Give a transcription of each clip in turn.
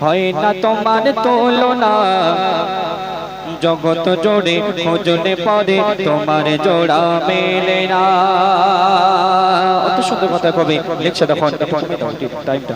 হয় না তোমার না জগৎ জোড়ে খোঁজনে পরে তোমার জোড়া মেলে না। অত সুন্দর কথা কবে? লিখছে তখন টাইমটা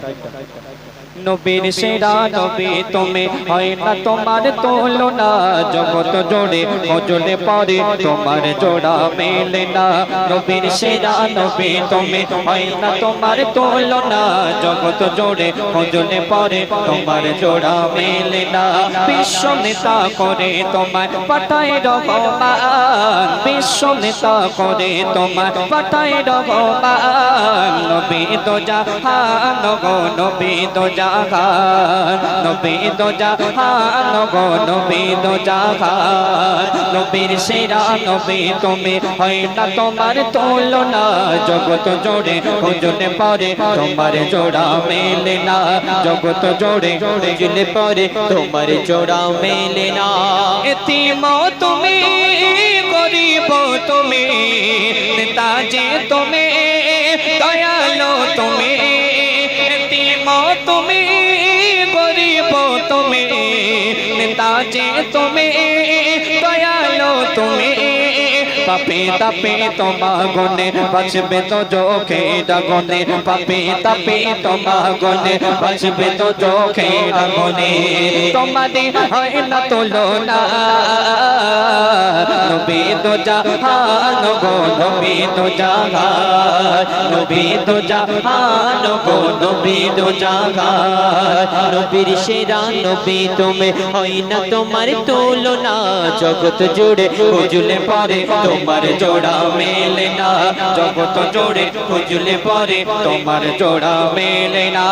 নবীর সেরা নবী তুমি হয় না তোমার তুলনা। জগৎ জোড়ে খোঁজলে পরে তোমার জোড়া মেলে না। নবীর সেরা নবী তুমি হয় না তোমার তুলনা। জগৎ জোড়ে খোঁজলে পরে তোমার জোড়া মেলে না। বিশ্ব নেতা করে তোমার পাঠায় রহমান। বিশ্ব নেতা করে তোমার পাঠায় রহমান। নবী জাহান গো, নবী তো জাহান, নবী তো জাহান গো নবী তো জাহান। নবীর সেরা নবী তুমি, হয় না তোমার তুলনা? জগৎ জোড়ে খুঁজলে পরে, তোমার জোড়া মেলে না। জগৎ জোড়ে খুঁজলে পরে, তোমার জোড়া মেলে না। এতিম তুমি, গরিব তুমি নেতা তুমি, দয়ালো তুমি তুমি, গরিব তুমি, নেতা যে তুমি, দয়ালো তুমি, পাপে তাপে তোমা গনে বাঁচবে তো চোখে ডাগনে পাপে তাপে তোমা গনে বাঁচবে তো চোখে ডাগনে তোমাদের হয় না তুলনা নবী তো জাহান গো, নবী তো জাহান। নবী তো জাহান গো, নবী তো জাহান। নবীর নবী তুমি, হয় না তোমার তুলনা? জগৎ জুড়ে খুঁজলে পারে তোমার জোড়া মেলে না। জগৎ জোড়ে খুঁজলে পরে তোমার জোড়া মেলে না।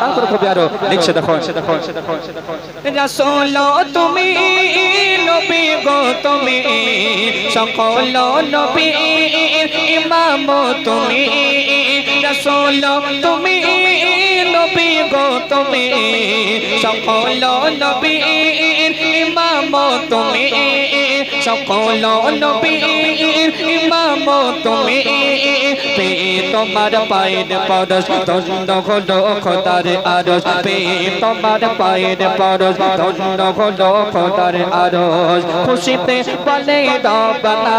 তারপর কবি আরও লিখছে দেখো দেখো দেখো তুমি, নবী গো তুমি সকল নবী ইমাম তুমি, রসল তুমি, নবী গো তুমি, সকল নবী ইমাম তুমি, সকল নবী ইমাম তুমি পে তোমার পায়ের পরশ, ধন্য হলো খোদার আরশ। পে তোমার পায়ের পরশ, ধন্য হলো খোদার আরশ। খুশিতে বলে রবনা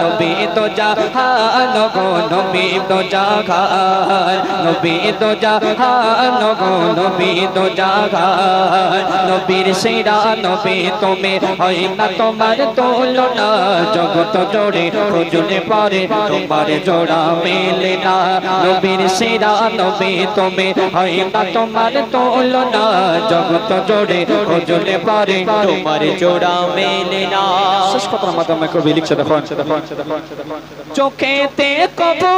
নবী তো জাহান গো, নবী তো জাহান নবী তো জাহান গো, নবী তো জাহান নবীর সেরা নবী তুমি, হয় না তোমার তুলনা? জগৎ জোড়ে খুঁজলে পারে তোমার জোড়া মেলে না। নবীর সেরা নবী তুমি হয় না তোমার তুলনা। জগত জোড়ে খুঁজলে পারে তোমার জোড়া মেলে না। শেষ কথার মাধ্যমে কবি লিখছে চোখেতে কবু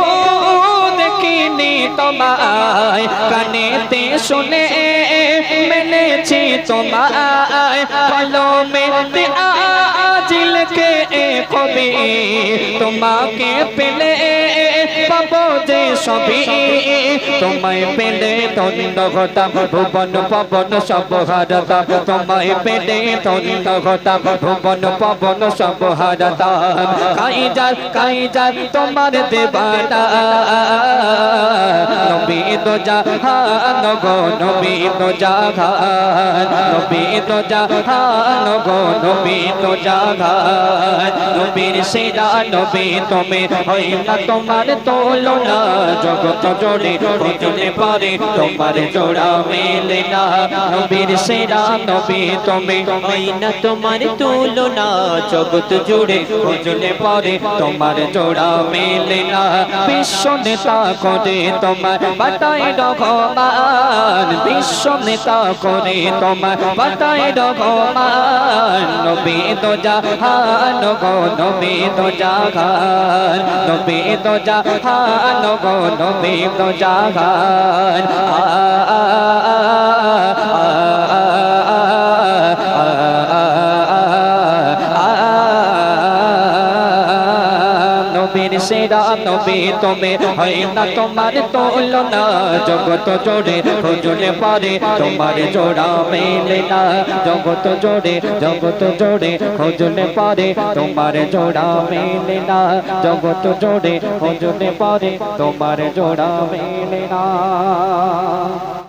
দেখিনি তোমায় কানেতে শুনে মেনেছি তোমায়। কলমে আজিল এ কবি তোমাকে পেলে যে সবই তোমায় পেলে তন্দ ঘটা, ভুবন, পবন সব হারতা তোমায় পেলে তন্দ ঘটা, ভুবন, পবন সব হারতা কাই যার কাই যার তোমার দেবানা। নবী তো জাহান গো, নবী তো জাহান। নবী তো জাহান গো, নবী তো জাহান। নবীর সেরা নবী তুমি, হয় না তোমার তুলনা। জগৎ জোড়ে খুঁজলে পারে তোমার জোড়া মেলে না। নবীর সেরা নবী তুমি না তোমার তুলনা। জগৎ জুড়ে খুঁজলে পারে তোমার জোড়া মেলে না। বিশ্ব নেতা করে তোমার বাটায় রঘমান বিশ্ব নেতা করে তোমার বাটায় রঘমান নবী তো জাহান গো, নবী তো জাহান নবী তো জাহান গো নবী জাহান আ সেরা নবী তুমি, হয় না তোমার তুলনা? জগত জোড়ে খুঁজলে পারে, তোমার জোড়া মেলে না। জগত জোড়ে জগত জোড়ে খুঁজলে পারে, তোমার জোড়া মেলে না। জগত জোড়ে খুঁজলে পারে, তোমার জোড়া মেলে না।